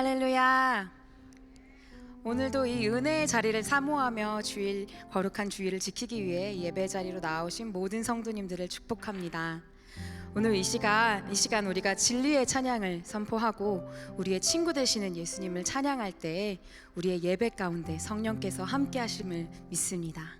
할렐루야. 오늘도 이 은혜의 자리를 사모하며 주일 거룩한 주일을 지키기 위해 예배 자리로 나오신 모든 성도님들을 축복합니다. 오늘 이 시간 이 시간 우리가 진리의 찬양을 선포하고 우리의 친구 되시는 예수님을 찬양할 때 우리의 예배 가운데 성령께서 함께 하심을 믿습니다.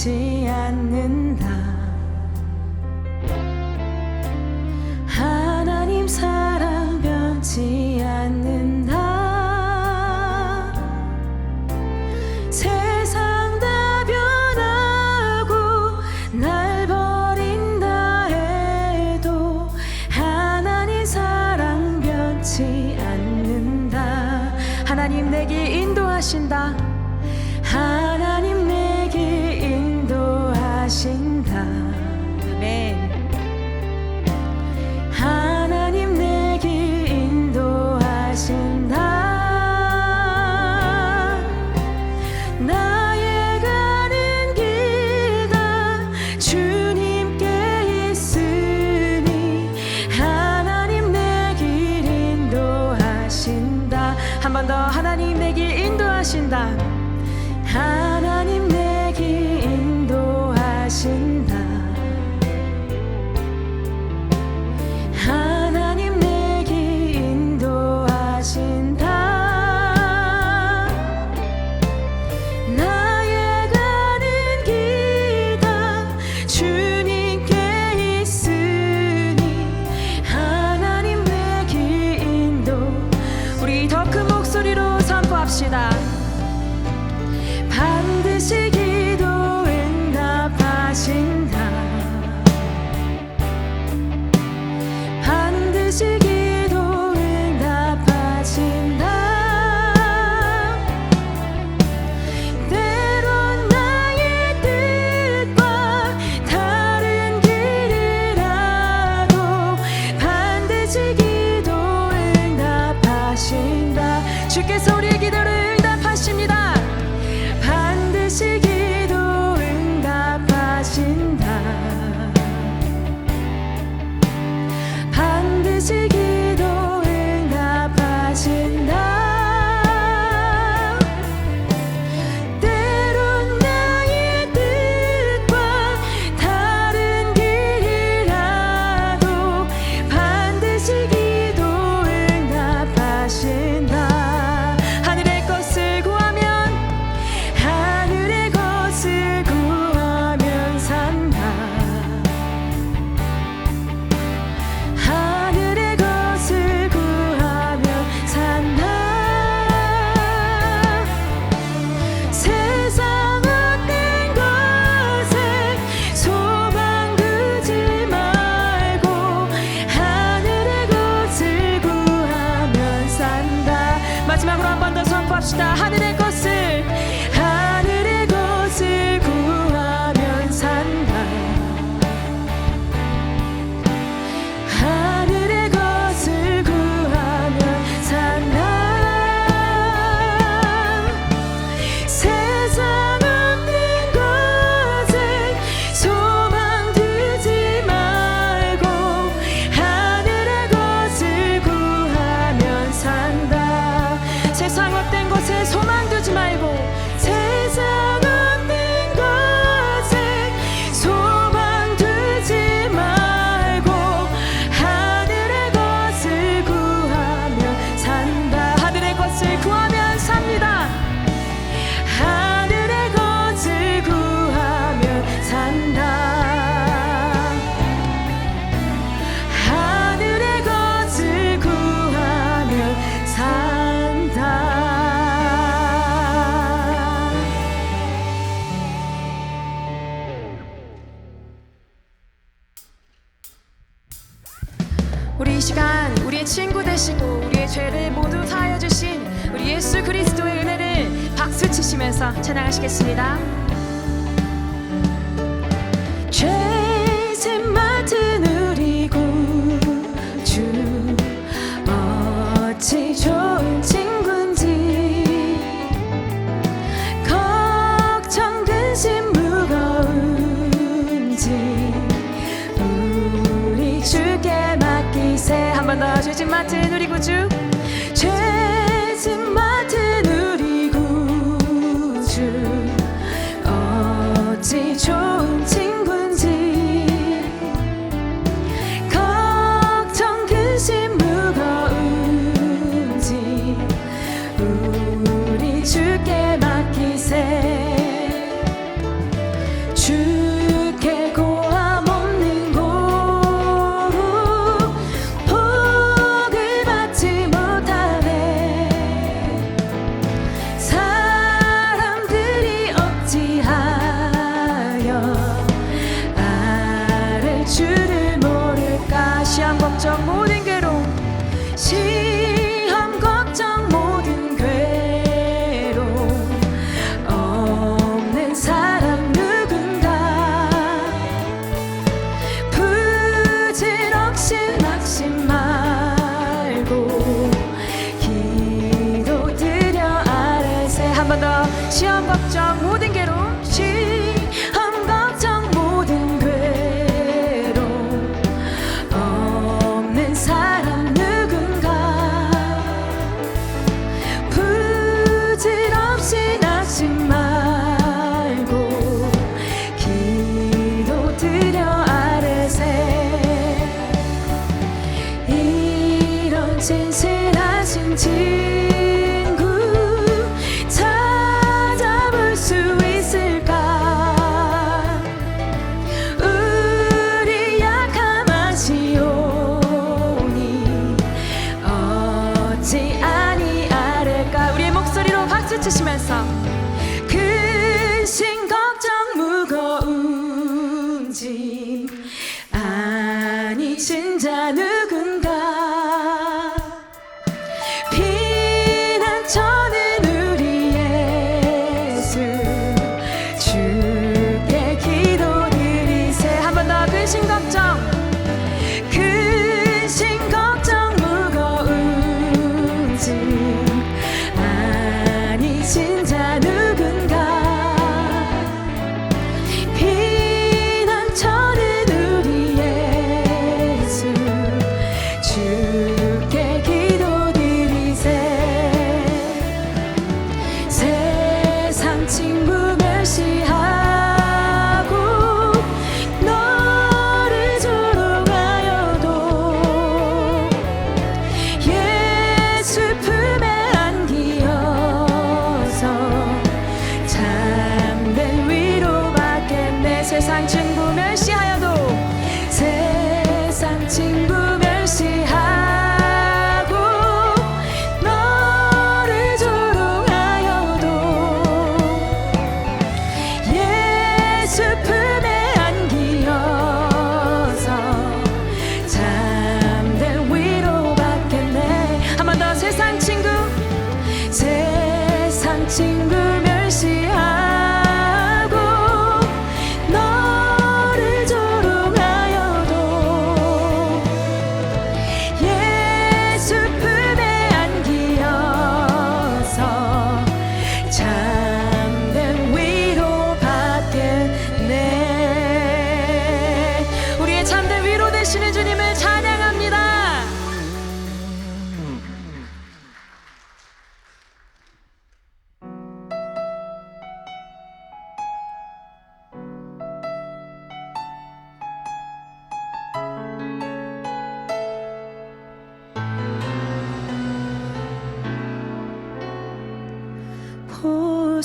변치 않는다. 하나님 사랑 변치 않는다. 세상 다 변하고 날 버린다 해도 하나님 사랑 변치 않는다. 하나님 내게 인도하신다. 하시고 우리의 죄를 모두 사하여 주신 우리 예수 그리스도의 은혜를 박수 치시면서 찬양하시겠습니다. 죄 Would you? 광범죄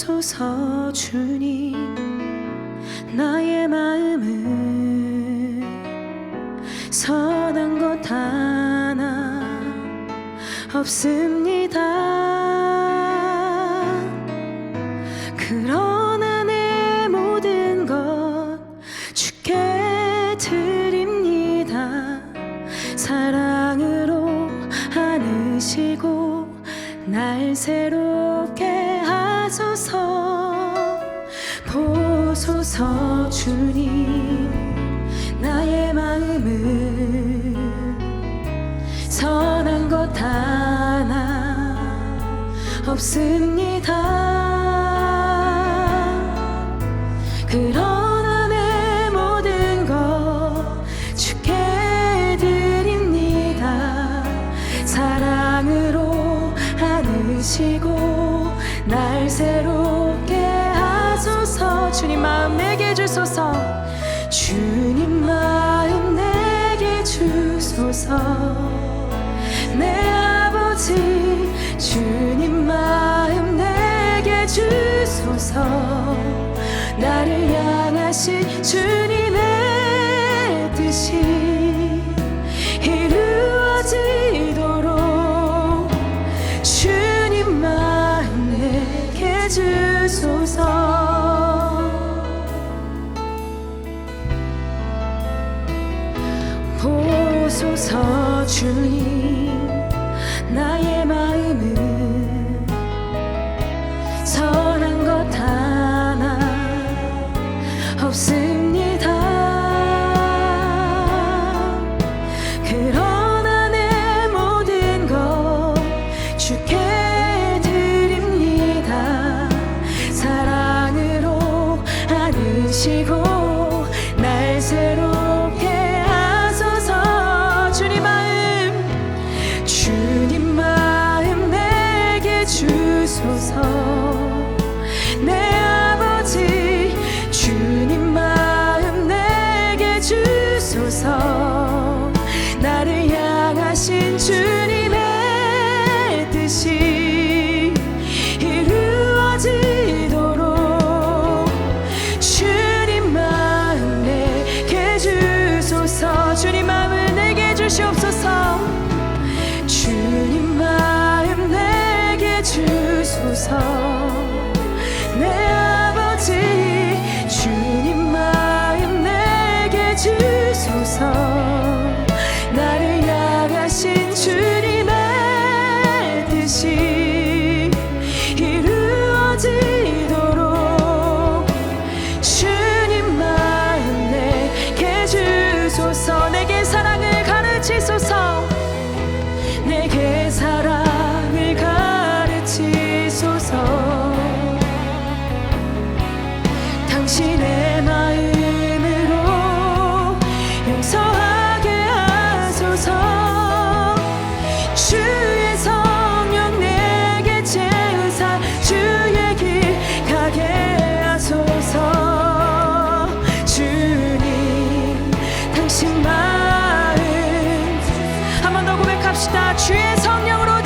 주옵소서 주님 나의 마음을 선한 것 하나 없습니다. 그러나 내 모든 것 주께 드립니다. 사랑으로 안으시고 날 새롭게 해주소서 보소서 주님 나의 마음을 선한 것 하나 없습니다. 그런 주셔서 내 아버지 주님 마음 내게 주소서. 나를 향하신 주 is how to 합시다. 주의 성령으로